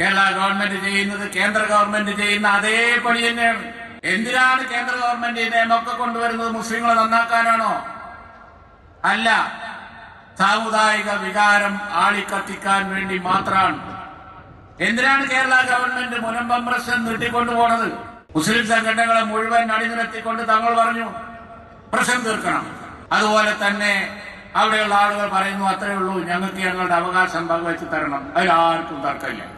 Kerala government ചെയ്യുന്നത് കേന്ദ്ര government ചെയ്യുന്ന അതേ പണി തന്നെയാണ്. എന്തിനാണ് കേന്ദ്ര ഗവൺമെന്റ് നിയമമൊക്കെ കൊണ്ടുവരുന്നത് മുസ്ലിങ്ങളെ നന്നാക്കാനാണോ? അല്ല സാമുദായിക വികാരം ആളിക്കത്തിക്കാൻ വേണ്ടി മാത്രമാണ്. എന്തിനാണ് കേരള ഗവൺമെന്റ് മുനമ്പം പ്രശ്നം നീട്ടിക്കൊണ്ടു പോണത് മുസ്ലിം സംഘടനകളെ മുഴുവൻ അണിനിരത്തിക്കൊണ്ട് തങ്ങൾ പറഞ്ഞു പ്രശ്നം തീർക്കണം. അതുപോലെ തന്നെ അവിടെയുള്ള ആളുകൾ പറയുന്നു അത്രേ ഉള്ളൂ ഞങ്ങൾക്ക് ഞങ്ങളുടെ അവകാശം പങ്കുവെച്ച് തരണം. അതിലാർക്കും തർക്കമില്ല.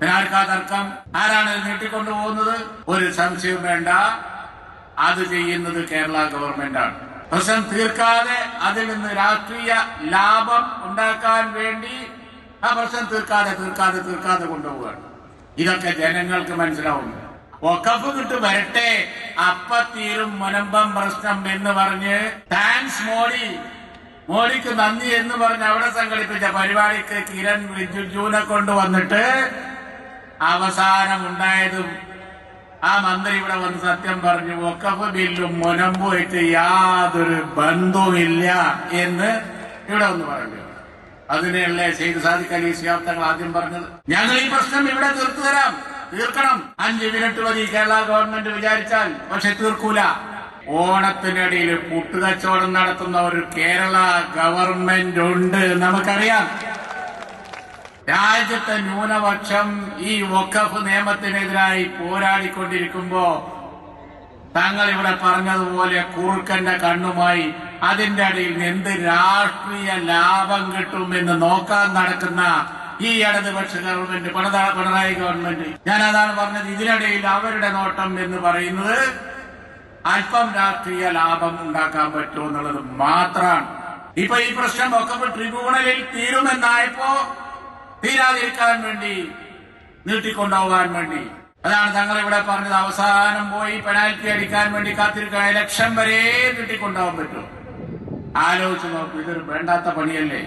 ഇതിനാർക്കാ തർക്കം ആരാണ് നീട്ടിക്കൊണ്ടുപോകുന്നത് നീട്ടിക്കൊണ്ടു പോകുന്നത്? ഒരു സംശയം വേണ്ട. അത് ചെയ്യുന്നത് കേരള ഗവൺമെന്റാണ് പ്രശ്നം തീർക്കാതെ അതിൽ നിന്ന് രാഷ്ട്രീയ ലാഭം ഉണ്ടാക്കാൻ വേണ്ടി ആ പ്രശ്നം തീർക്കാതെ തീർക്കാതെ തീർക്കാതെ കൊണ്ടുപോവുകയാണ്. ഇതൊക്കെ ജനങ്ങൾക്ക് മനസ്സിലാവുന്നു. ഒക്കഫ് കിട്ട് വരട്ടെ. അപ്പ തീരും മുനമ്പം പ്രശ്നം എന്ന് പറഞ്ഞ് താങ്ക്സ് മോഡി. മോഡിക്ക് നന്ദി എന്ന് പറഞ്ഞ് അവിടെ സംഘടിപ്പിച്ച പരിപാടിക്ക് കിരൺ റിജിജുവിനെ കൊണ്ടുവന്നിട്ട് അവസാനം ഉണ്ടായതും ആ മന്ത്രി ഇവിടെ വന്ന് സത്യം പറഞ്ഞു ഒക്കഫ് ബില്ലും മുനമ്പുമായിട്ട് യാതൊരു ബന്ധവുമില്ല എന്ന് ഇവിടെ ഒന്ന് പറഞ്ഞു. അതിനെയല്ലേ സെയ്ദ് സാദിഖ് അലി തങ്ങൾ ആദ്യം പറഞ്ഞത്? ഞങ്ങൾ ഈ പ്രശ്നം ഇവിടെ തീർത്തു തരാം. തീർക്കണം. അഞ്ച് മിനിറ്റ് മതി കേരള ഗവൺമെന്റ് വിചാരിച്ചാൽ. പക്ഷെ തീർക്കൂല. ഓണത്തിനിടയിൽ പുട്ടുകച്ചവടം നടത്തുന്ന ഒരു കേരള ഗവൺമെന്റ് ഉണ്ട് നമുക്കറിയാം. രാജ്യത്തെ ന്യൂനപക്ഷം ഈ വഖഫ് നിയമത്തിനെതിരായി പോരാടിക്കൊണ്ടിരിക്കുമ്പോ തങ്ങൾ ഇവിടെ പറഞ്ഞതുപോലെ കുറുക്കന്റെ കണ്ണുമായി അതിന്റെ അടിയിൽ എന്ത് രാഷ്ട്രീയ ലാഭം കിട്ടും എന്ന് നോക്കാൻ നടക്കുന്ന ഈ ഇടതുപക്ഷ ഗവൺമെന്റ് പിണറാ- പിണറായി ഗവൺമെന്റ് ഞാൻ അതാണ് പറഞ്ഞത് ഇതിനിടയിൽ അവരുടെ നോട്ടം എന്ന് പറയുന്നത് അല്പം രാഷ്ട്രീയ ലാഭം ഉണ്ടാക്കാൻ പറ്റുമോ എന്നുള്ളത് മാത്രമാണ്. ഇപ്പൊ ഈ പ്രശ്നം ഒക്കെ ട്രിബ്യൂണലിൽ തീരുമെന്നായപ്പോ തീരാതിരിക്കാൻ വേണ്ടി നീട്ടിക്കൊണ്ടുപോകാൻ വേണ്ടി. അതാണ് തങ്ങൾ ഇവിടെ പറഞ്ഞത്. അവസാനം പോയി പെനാൽറ്റി അടിക്കാൻ വേണ്ടി കാത്തിരിക്കാൻ ലക്ഷം വരെ നീട്ടിക്കൊണ്ടുപോകാൻ പറ്റും. ആലോചിച്ച് നോക്കൂ ഇതൊരു വേണ്ടാത്ത പണിയല്ലേ?